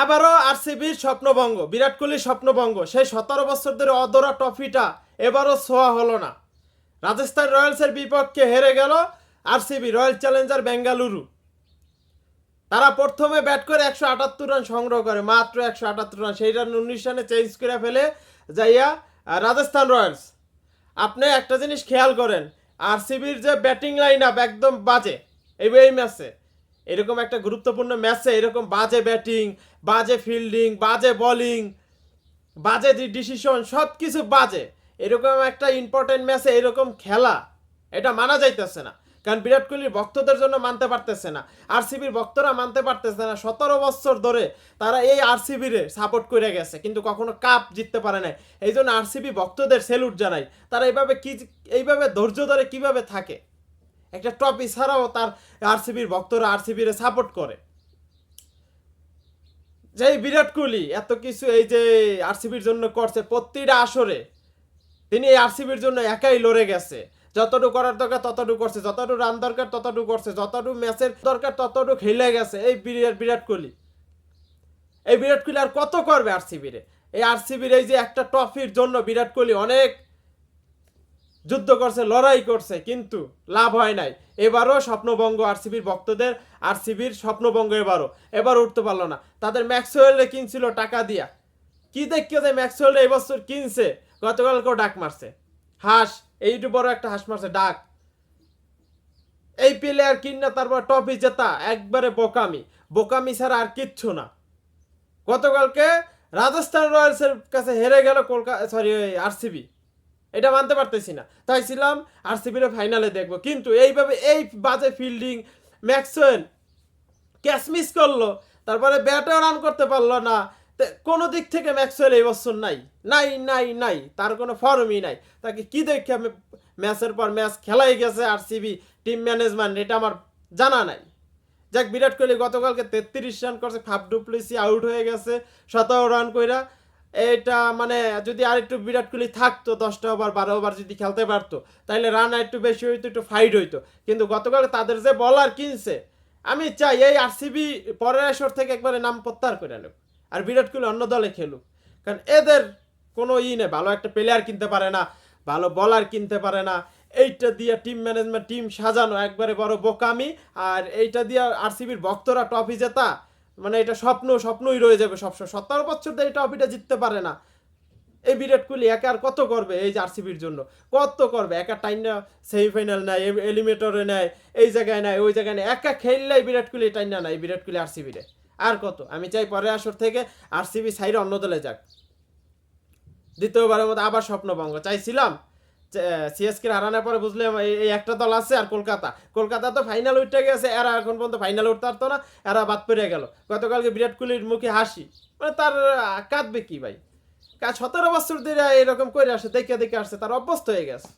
আবারও আরসিবির স্বপ্নভঙ্গ, বিরাট কোহলির স্বপ্নভঙ্গ। সেই সতেরো বছর ধরে অধরা ট্রফিটা এবারও ছোঁয়া হলো না। রাজস্থান রয়্যালসের বিপক্ষে হেরে গেল আরসিবি, রয়্যাল চ্যালেঞ্জার বেঙ্গালুরু। তারা প্রথমে ব্যাট করে একশো আটাত্তর রান সংগ্রহ করে, মাত্র একশো আটাত্তর রান। সেই রান উনিশ রানে চেঞ্জ করে ফেলে যাইয়া রাজস্থান রয়্যালস। আপনি একটা জিনিস খেয়াল করেন, আরসিবির যে ব্যাটিং লাইন আপ একদম বাজে, এই এই ম্যাচে এরকম একটা গুরুত্বপূর্ণ ম্যাচে এরকম বাজে ব্যাটিং, বাজে ফিল্ডিং বাজে বোলিং বাজে ডিসিশন সব কিছু বাজে। এরকম একটা ইম্পর্টেন্ট ম্যাচে এরকম খেলা, এটা মানা যাইতেছে না। কারণ বিরাট কোহলির ভক্তদের জন্য মানতে পারতেছে না। আরসিবির ভক্তরা মানতে পারতেছে না। সতেরো বছর ধরে তারা এই আরসিবিরে সাপোর্ট করে গেছে, কিন্তু কখনো কাপ জিততে পারে নাই। এই জন্য আরসিবি ভক্তদের সেলুট জানাই। তারা এইভাবে কি, এইভাবে ধৈর্য ধরে কীভাবে থাকে? একটা ট্রফি ছাড়াও তার আরসিবির ভক্তরা আরসিবিরে সাপোর্ট করে। যে বিরাট কোহলি এত কিছু এই যে আরসিবির জন্য করছে প্রতিটা আসরে, তিনি এই আরসিবির জন্য একাই লড়ে গেছে। যতটুকু করার দরকার ততটুকু করছে, যতটুকু রান দরকার ততটুকু করছে, যতটুকু ম্যাচের দরকার ততটুকু খেলে গেছে এই বিরাট বিরাট কোহলি। এই বিরাট কোহলি আর কত করবে আরসিবিরে? এই আরসিবির এই যে একটা ট্রফির জন্য বিরাট কোহলি অনেক যুদ্ধ করছে, লড়াই করছে, কিন্তু লাভ হয় নাই। এবারও স্বপ্নভঙ্গ আরসিবির ভক্তদের, আরসিবির স্বপ্নভঙ্গ এবারও। এবার উঠতে পারল না। তাদের ম্যাক্সওয়েলে কিনছিল টাকা দিয়া। কি দেখিয়ে যে ম্যাক্সওয়েল এই বছর কিনছে? গতকালকেও ডাক মারছে। হাঁস, এইটু বড় একটা হাঁস মারছে, ডাক। এই প্লেয়ার কিনা তারপর টপি জেতা, একবারে বোকামি। বোকামি ছাড়া আর কিচ্ছু না। গতকালকে রাজস্থান রয়্যালসের কাছে হেরে গেল কলকাতা সরি আরসিবি। এটা মানতে পারতেছি না। তাই ছিলাম আরসিবির ফাইনালে দেখব। কিন্তু এইভাবে এই বাজে ফিল্ডিং ম্যাক্সওয়েল ক্যাচ মিস করল, তারপরে ব্যাটেও রান করতে পারল না। কোনো দিক থেকে ম্যাক্সওয়েল এই বছর নাই। নাই নাই নাই। তার কোনো ফর্মই নাই। তাকে কি দেখে ম্যাচের পর ম্যাচ খেলাই গেছে আরসিবি টিম ম্যানেজমেন্ট এটা আমার জানা নাই। যাক, বিরাট কোহলি গতকালকে তেত্রিশ রান করছে, ফাফ ডুপ্লিসি আউট হয়ে গেছে সতেরো রান কইরা। এটা মানে যদি আর একটু বিরাট কোহলি থাকতো, দশটা ওভার, বারো ওভার যদি খেলতে পারতো তাহলে রান একটু বেশি হইতো, একটু ফাইট হইতো। কিন্তু গতকাল তাদের যে বলার কিনছে, আমি চাই এই আরসিবি পরের আসর থেকে একবারে নাম প্রত্যাহার করে নেব আর বিরাট কোহলি অন্য দলে খেলুক। কারণ এদের কোনো ই নেই, ভালো একটা প্লেয়ার কিনতে পারে না, ভালো বলার কিনতে পারে না। এইটা দিয়ে টিম ম্যানেজমেন্ট টিম সাজানো, একবারে বড় বোকামি, আর এইটা দিয়ে আরসিবির ভক্তরা ট্রফি জেতা। মানে এটা স্বপ্ন, স্বপ্নই রয়ে যাবে সবসময়। সতেরো বছর ধরে এই ট্রফিটা জিততে পারে না। এই বিরাট কোহলি একা আর কত করবে এই আরসিবির জন্য? কত করবে? একা টাইম না সেমিফাইনাল নেয় এলিমিনেটরে নেয়, এই জায়গায় নেয়, ওই জায়গায় নেয়। একা খেললেই বিরাট কোহলি টাইম না নেয় বিরাট কোহলি আর আরসিবিরে আর কত? আমি চাই পরে আসর থেকে আরসিবি সাইডে অন্য দলে যাক। দ্বিতীয়বারের মতো আবার স্বপ্নভঙ্গ। চাইছিলাম সিএসকে হারানোর পরে বুঝলাম এই একটা দল আছে আর কলকাতা। কলকাতা তো ফাইনাল উঠে গেছে, এরা এখন পর্যন্ত ফাইনাল উঠতে পারতো না, এরা বাদ পড়ে গেল। গতকালকে বিরাট কোহলির মুখে হাসি। মানে তার কাঁদবে কি ভাই? কাজ সতেরো বছর ধরে এরকম করে আসে, দেখে দেখে আসছে তার অভ্যস্ত হয়ে গেছে।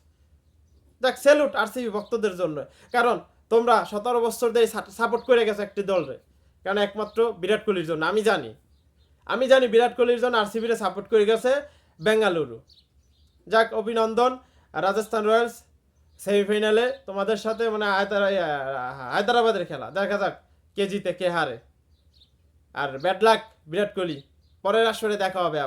দেখ সেলুট আরসিবি ভক্তদের জন্য। কারণ তোমরা সতেরো বছর ধরে সাপোর্ট করে গেছে একটি দলরে। কারণ একমাত্র বিরাট কোহলির জন্য, আমি জানি। আমি জানি বিরাট কোহলির জন্য আরসিবিরে সাপোর্ট করে গেছে বেঙ্গালুরু। যাক, অভিনন্দন। রাজস্থান রয়্যালস সেমিফাইনালে তোমাদের সাথে মানে হায়দারা হায়দ্রাবাদের খেলা। দেখা যাক কে জিতে, কে হারে। আর ব্যাড লাক, বিরাট কোহলি। পরের আসরে দেখা হবে।